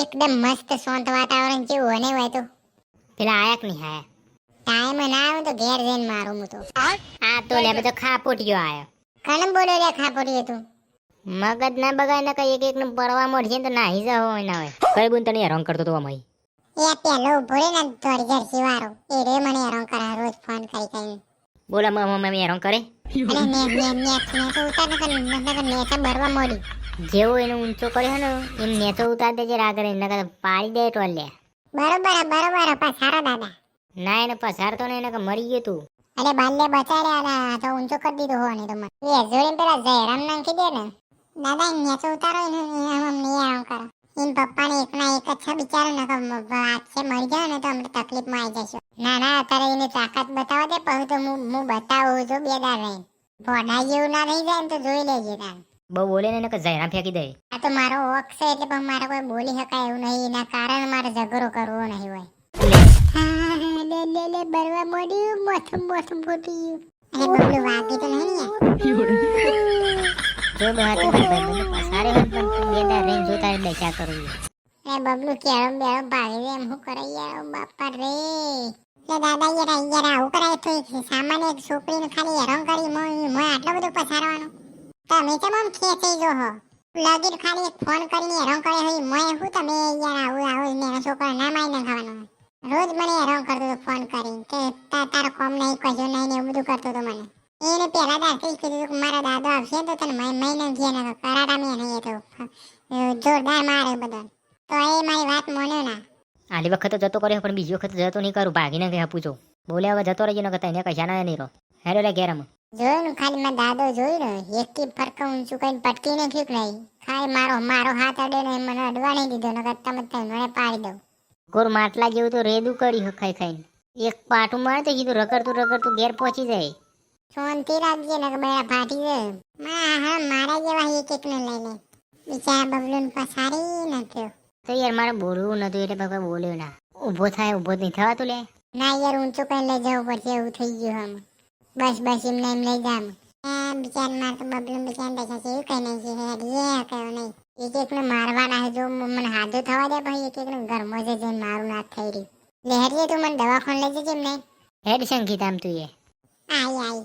એકદમ મસ્ત શાંત વાતાવરણ કેવું હોય ને હોય તો. પેલા આયા કે નહીં આયા. ટાઈમ ના આવે તો ઘેર જઈને મારું હું તો. આ તો લે બધો ખાપોટિયો આયો. કણ બોલો રે ખાપોડી તું. મગજ ના બગાય ને કઈ એક એક નું પરવા મળશે તો ના હિજા હોય ના હોય. કઈ બુન તને હેરાન કરતો તો અમાઈ એ પેલો રે ને થોડી ઘર સિવારો એ રે મને હેરાન કરે રોજ ફોન કરી કરીને. બોલા મમ્મી હેરાન કરે? અને ને ને ને ને તો ઉતાર ને ને ને નેચા ભરવા મોડી જેવો એનો ઊંચો કર્યો ને એમ નેચો ઉતાર દેજે રાગરે કદાચ પાડી દે ટોલે બરોબર બરોબર પા સારા દાદા. ના એને પસાર તો ને એને મરી ગયો તું. અરે બાલ્ય બચાડ્યા ને તો ઊંચો કરી દીધો હો ને તો મને એ જોડે પેલા જયરામ નાખી દે ને દાદા નેચો ઉતારો ને આમ આમ કરો. એમ પપ્પાને એકના એક જ છે બિચારો ને છે મરી જાય ને તો અમને તકલીફમાં આવી જશો. ના ના અત્યારે એની તાકાત બતાવો દે પછી તો હું હું બતાવું છું બે દાર રહીને. ભોડા જેવું ના થઈ જાય ને તો જોઈ લેજે તાર બહુ બોલે ને એને કે જયરામ ફેંકી દે. આ તો મારો ઓક છે એટલે પણ મારે કોઈ બોલી શકાય એવું નહીં. એના કારણે મારે ઝઘડો કરવો નહીં હોય. લે લે લે બરવા મોડ્યું મોથું મોથું ફૂટી ગયું અરે બબલું વાગી તો નહીં ને જો બહાર તો ભાઈ બંને પસારે હોય પણ તું બે દાર રહીને જોતા રહે કરું એ બબલું કેળો બેળો ભાગી એમ હું કરે યાર બાપા રે. લે દાદા યાર યાર આવું કરાય તો સામાન્ય એક છોકરીને ખાલી હેરાન કરી મો આટલો બધો પસારવાનો તમે આમ ખેંચાઈ જો હો. લગીર ખાલી ફોન કરીને હેરાન કરે હોય મોય હું તમે યાર આવું આવું ને એનો છોકરો ના મારી નાખવાનો રોજ મને હેરાન કરતો હતો ફોન કરીને કે તા- તારો કોમ નહીં કશો નહીં ને બધું કરતો હતો મને. એને પહેલા દાદા જ કીધું કે મારા દાદો આવશે તો તને મય મહિને ઘેર ને કરાટા મેં નહીં તો જોરદાર મારે બધા તો એ મારી વાત માન્યો ના. આલી વખત જતો કર્યો, પણ બીજી વખત જતો નહીં કરું, ભાગીને કે પૂછો. બોલે હવે જતો રહીએ ને કે તને કશા ના નહીં રહો. હેરો લે ઘેર અમે જોયું ને ખાલી મેં દાદો જોયું ને એકથી ફરક ઊંચું કઈ પટકી નાખ્યું કે નહીં. ખાલી મારો મારો હાથ અડે ને મને અડવા નહીં દીધો નકર તમે મને પાડી દઉં ગોર માટલા જેવું તો રેદું કર્યું ખાઈ ખાઈને. એક પાટું મારે તો કીધું રગડતું રગડતું ઘેર પહોંચી જાય. શાંતિ રાખજે ને બેડા ફાટી જાય. મા હા મારા જેવા એક એક ને લઈને. બિચારા બબલુન પસારી નાખ્યો. તો યાર મારે બોલવું નતું એટલે બાપા બોલ્યો ના. ઊભો થાય ઊભો નહીં. નહીં થવાતું લે. ના યાર ઊંચું કઈ લઈ જવું પડશે એવું થઈ ગયું આમ બસ બસ એમને એમ લઈ જામ. બિચાર માર તો બબલુન બિચાર દશા છે એવું કઈ નહીં છે. હેડી કયો નહીં. એક એકને મારવાના છે જો મને હાથો થવા દે પછી એક એક ને ઘરમાં જ જઈને મારું નાથ થઈ રહ્યું. લહેરીએ તું મને દવાખાને લઈ જજે એમને. હેડ સંગીત આમ તું એ. આઈ આઈ